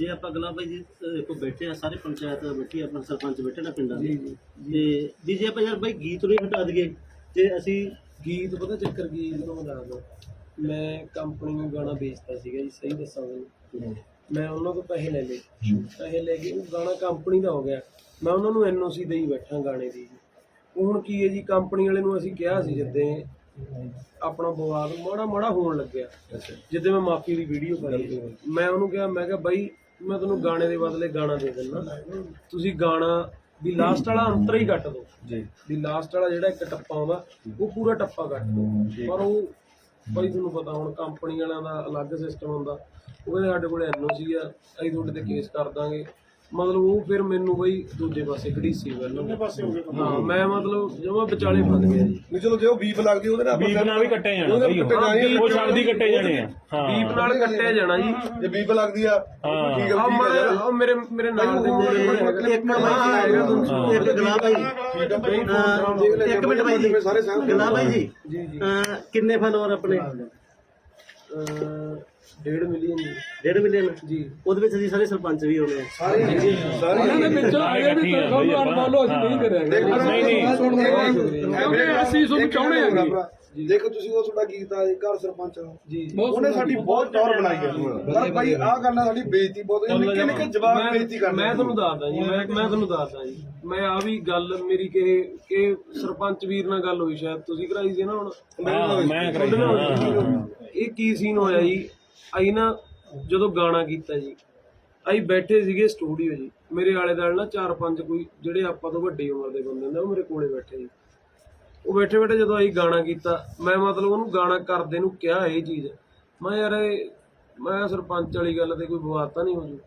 ਜੇ ਆਪਾਂ ਅਗਲਾ ਭਾਈ ਜੀ ਦੇਖੋ ਬੈਠੇ ਆ ਸਾਰੇ ਪੰਚਾਇਤ ਬੈਠੀ ਆ, ਆਪਣਾ ਸਰਪੰਚ ਬੈਠੇ ਨਾ ਪਿੰਡਾਂ ਦੇ। ਤੇ ਜੀ ਜੇ। ਆਪਾਂ ਯਾਰ ਭਾਈ ਗੀਤ ਨੂੰ ਹੀ ਹਟਾ ਦਈਏ ਤੇ ਅਸੀਂ ਗੀਤ ਪਤਾ ਚੱਕਰ ਕੀ ਜਦੋਂ ਮੈਂ ਦੱਸਦਾ ਮੈਂ ਕੰਪਨੀ ਨੂੰ ਗਾਣਾ ਵੇਚਦਾ ਸੀਗਾ ਜੀ ਸਹੀ ਦੱਸਾਂ ਤੁਹਾਨੂੰ। ਮੈਂ ਉਹਨਾਂ ਤੋਂ ਪੈਸੇ ਲੈ ਲਏ। ਪੈਸੇ ਲੈ ਕੇ ਉਹ ਗਾਣਾ ਕੰਪਨੀ ਦਾ ਹੋ ਗਿਆ। ਮੈਂ ਉਹਨਾਂ ਨੂੰ ਐਨਓਸੀ ਦੇਈ ਬੈਠਾ ਗਾਣੇ ਦੀ। ਉਹ ਹੁਣ ਕੀ ਹੈ ਜੀ ਕੰਪਨੀ ਵਾਲੇ ਨੂੰ ਅਸੀਂ ਕਿਹਾ ਸੀ ਜਿੱਦੇ ਆਪਣਾ ਵਿਵਾਦ ਮਾੜਾ ਮਾੜਾ ਹੋਣ ਲੱਗਿਆ। ਜਿੱਦੇ ਮੈਂ ਮਾਫੀ ਦੀ ਵੀਡੀਓ ਪਾਈ। ਮੈਂ ਉਹਨੂੰ ਕਿਹਾ ਮੈਂ ਕਿਹਾ ਬਾਈ ਮੈਂ ਤੁਹਾਨੂੰ ਗਾਣੇ ਦੇ ਬਦਲੇ ਗਾਣਾ ਦੇ ਦਿੰਦਾ। ਤੁਸੀਂ ਗਾਣਾ ਵੀ ਲਾਸਟ ਵਾਲਾ ਅੰਤਰ ਹੀ ਕੱਟ ਦਿਓ। ਜੀ। ਵੀ ਲਾਸਟ ਵਾਲਾ ਜਿਹੜਾ ਇੱਕ ਟੱਪਾ ਆਉਂਦਾ ਉਹ ਪੂਰਾ ਟੱਪਾ ਕੱਟ ਦਿਓ। ਪਰ ਉਹ ਬਾਈ ਤੁਹਾਨੂੰ ਪਤਾ ਹੁਣ ਕੰਪਨੀ ਵਾਲਿਆਂ ਦਾ ਅਲੱਗ ਸਿਸਟਮ ਹੁੰਦਾ। ਉਹ ਕਹਿੰਦੇ ਸਾਡੇ ਕੋਲ ਐਨਓਸੀ ਆ ਅਸੀਂ ਤੁਹਾਡੇ ਤੇ ਕੇਸ ਕਰ ਦਾਂਗੇ। ਮਤਲਬ ਉਹ ਫਿਰ ਮੈਨੂੰ ਬਈ ਦੂਜੇ ਪਾਸੇ ਘੜੀਸੀ ਵੱਲ ਪਾਸੇ ਹੋ ਗਏ ਹਾਂ ਮੈਂ ਮਤਲਬ ਜਮਾ ਵਿਚਾਲੇ ਫਸ ਗਿਆ ਜੀ। ਨਹੀਂ ਚਲੋ ਜੇ ਉਹ ਬੀਪ ਲੱਗਦੀ ਉਹਦੇ ਨਾਲ ਬੀਪ ਨਾਲ ਵੀ ਕੱਟੇ ਜਾਣਾ ਉਹਦੇ ਬਈ। ਉਹ। ਕੱਟੇ ਜਾਣੇ। ਉਹ ਛੱਡਦੀ ਕੱਟੇ ਜਾਣੇ ਆ। ਹਾਂ। ਬੀਪ ਨਾਲ ਕੱਟਿਆ ਜਾਣਾ ਜੀ। ਜੇ ਬੀਪ ਲੱਗਦੀ ਆ ਹਾਂ। ਠੀਕ ਆ ਆਹ ਮੇਰੇ ਮੇਰੇ ਨਾਲ ਦੇ ਮੁੰਡੇ ਇੱਕ ਭਾਈ ਇੱਕ ਗਲਾ ਬਈ ਅਹ ਇੱਕ ਮਿੰਟ ਭਾਈ ਜੀ ਸਾਰੇ ਗਲਾ ਜੀ। ਜੀ ਜੀ। ਅਹ ਕਿੰਨੇ ਫਾਲੋਅਰ ਆਪਣੇ? ਅਹ, ਡੇਢ ਮਿਲੀਅਨ ਜੀ। ਡੇਢ ਮਿਲੀਅਨ? ਜੀ। ਉਹਦੇ ਵਿੱਚ ਅਸੀਂ ਸਾਰੇ ਸਰਪੰਚ ਵੀ ਹੋਣੇ ਆ। ਸਾਰੇ ਸਾਰੇ ਸਾਰੇ ਇਕੱਠੀ ਆ ਬਈ ਆਪਾਂ ਨਹੀਂ ਕਰਿਆ ਨਹੀਂ ਨਹੀਂ। ਕਿਉਂਕਿ ਅਸੀਂ ਤੁਹਾਨੂੰ ਚਾਹੁੰਦੇ ਹਾਂ ਜੀ। ਦੇਖੋ ਤੁਸੀਂ ਉਹ ਤੁਹਾਡਾ ਗੀਤ ਆ ਘਰ ਸਰਪੰਚ ਦਾ। ਜੀ। ਉਹਨੇ ਸਾਡੀ ਬਹੁਤ ਟੌਰ ਬਣਾਈ ਹੈ ਪਰ ਭਾਈ ਆਹ ਗੱਲ ਨਾਲ ਸਾਡੀ ਬੇਇੱਜ਼ਤੀ ਬਹੁਤ ਹੋਈ। ਨਿੱਕੇ ਨਿੱਕੇ ਜਵਾਬ ਮੈਂ ਬੇਇੱਜ਼ਤੀ ਕਰਦੇ ਮੈਂ ਤੁਹਾਨੂੰ ਦੱਸਦਾ ਜੀ ਮੈਂ ਮੈਂ ਤੁਹਾਨੂੰ ਦੱਸਦਾ ਜੀ। ਮੈਂ ਆ ਵੀ ਗੱਲ ਮੇਰੀ ਕਿ ਕਿ ਸਰਪੰਚ ਵੀਰ ਨਾਲ ਗੱਲ ਹੋਈ ਸ਼ਾਇਦ ਤੁਸੀਂ ਕਰਾਈ ਸੀ ਨਾ ਹੁਣ? ਮੈਂ ਕਰਾਈ ਇਹ ਕੀ ਸੀਨ ਹੋਇਆ ਜੀ? ਅਸੀਂ ਨਾ ਜਦੋਂ ਗਾਣਾ ਕੀਤਾ ਜੀ ਅਸੀਂ ਬੈਠੇ ਸੀਗੇ ਸਟੂਡੀਓ ਜੀ। ਮੇਰੇ ਆਲੇ ਦੁਆਲੇ ਨਾ ਚਾਰ ਪੰਜ ਕੋਈ, ਜਿਹੜੇ ਆਪਾਂ ਤੋਂ ਵੱਡੀ ਉਮਰ ਦੇ ਬੰਦੇ ਹੁੰਦੇ ਉਹ ਮੇਰੇ ਕੋਲੇ ਬੈਠੇ ਜੀ। ਉਹ ਬੈਠੇ ਬੈਠੇ ਜਦੋਂ ਅਸੀਂ ਗਾਣਾ ਕੀਤਾ, ਮੈਂ ਮਤਲਬ ਉਹਨੂੰ ਗਾਣਾ ਕਰਦੇ ਨੂੰ ਕਿਹਾ ਇਹ ਚੀਜ਼। ਮੈਂ ਯਾਰ ਇਹ, ਮੈਂ ਕਿਹਾ ਸਰਪੰਚ ਵਾਲੀ ਗੱਲ ਤੇ ਕੋਈ ਵਿਵਾਦ ਤਾਂ ਨਹੀਂ ਹੋ ਜੂ।